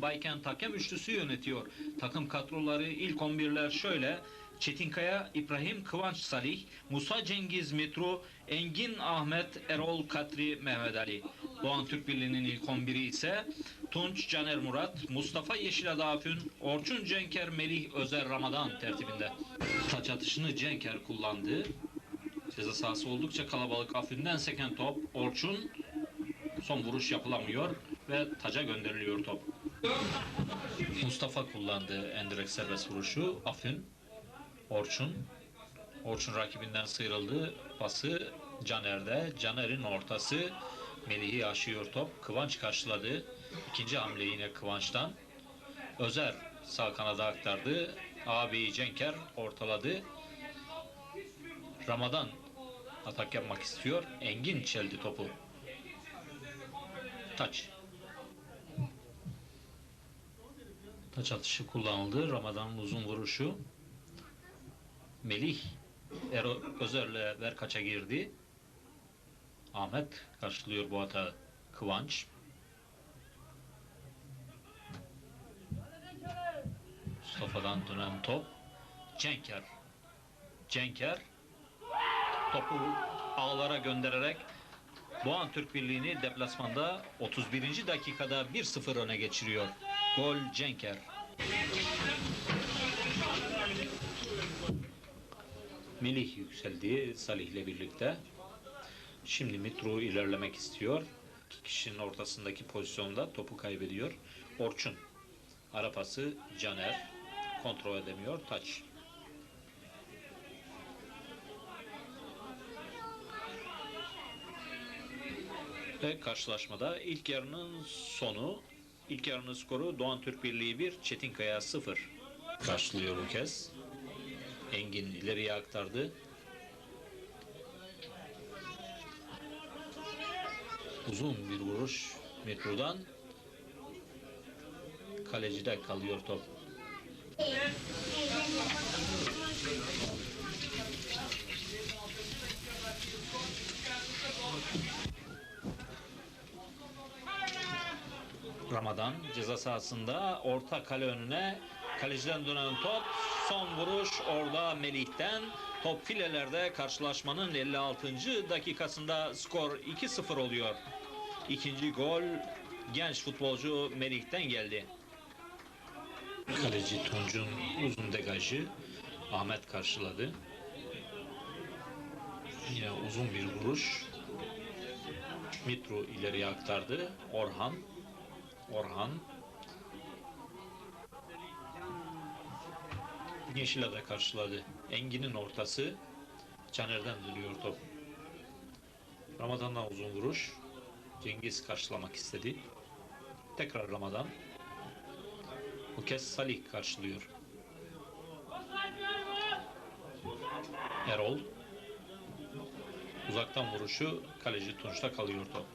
Baykent hakem üçlüsü yönetiyor. Takım kadroları ilk 11'ler şöyle. Çetinkaya, İbrahim Kıvanç Salih, Musa Cengiz Mitru, Engin Ahmet, Erol Katri, Mehmet Ali. Doğan Türk Birliği'nin ilk 11'i ise Tunç Caner Murat, Mustafa Yeşilada Afün, Orçun Cenker, Melih Özer Ramadan tertibinde. Taç atışını Cenker kullandı. Ceza sahası oldukça kalabalık. Afün'den seken top. Orçun son vuruş yapılamıyor ve taca gönderiliyor top. Mustafa kullandı en direkt serbest vuruşu. Afün, Orçun. Orçun rakibinden sıyrıldı. Pası Caner'de. Caner'in ortası. Melih'i aşıyor top. Kıvanç karşıladı. İkinci hamle yine Kıvanç'tan. Özer sağ kanada aktardı. Abi Cenker ortaladı. Ramadan atak yapmak istiyor. Engin çeldi topu. Taç. Taç atışı kullanıldı. Ramazan'ın uzun vuruşu. Melih Ero Özer'le Verkaç'a girdi. Ahmet karşılıyor bu hata. Kıvanç. Mustafa'dan dönen top. Cenker. Cenker topu ağlara göndererek Doğan Türk Birliği'ni deplasmanda 31. dakikada 1-0 öne geçiriyor. Gol Cenker. Melih yükseldi Salih ile birlikte. Şimdi Mitro ilerlemek istiyor. İki kişinin ortasındaki pozisyonda topu kaybediyor. Orçun. Ara pası Caner. Kontrol edemiyor. Taç. Ve karşılaşmada ilk yarının sonu, ilk yarının skoru Doğan Türk Birliği 1, Çetinkaya 0 karşılıyor bu kez. Engin ileriye aktardı. Uzun bir vuruş Metro'dan. Kalecide kalıyor top. Ramadan ceza sahasında orta kale önüne kaleciden dönen top son vuruş orada Melih'ten top filelerde karşılaşmanın 56. dakikasında skor 2-0 oluyor. İkinci gol genç futbolcu Melih'ten geldi. Kaleci Tunç'un uzun degajı Ahmet karşıladı. Yine uzun bir vuruş. Mitro ileriye aktardı. Orhan Orhan Yeşilada karşıladı. Engin'in ortası Caner'den dönüyor top. Ramadan'dan uzun vuruş. Cengiz karşılamak istedi. Tekrar Ramadan. Bu kez Salih karşılıyor. Erol. Uzaktan vuruşu kaleci Tunç'ta kalıyor top.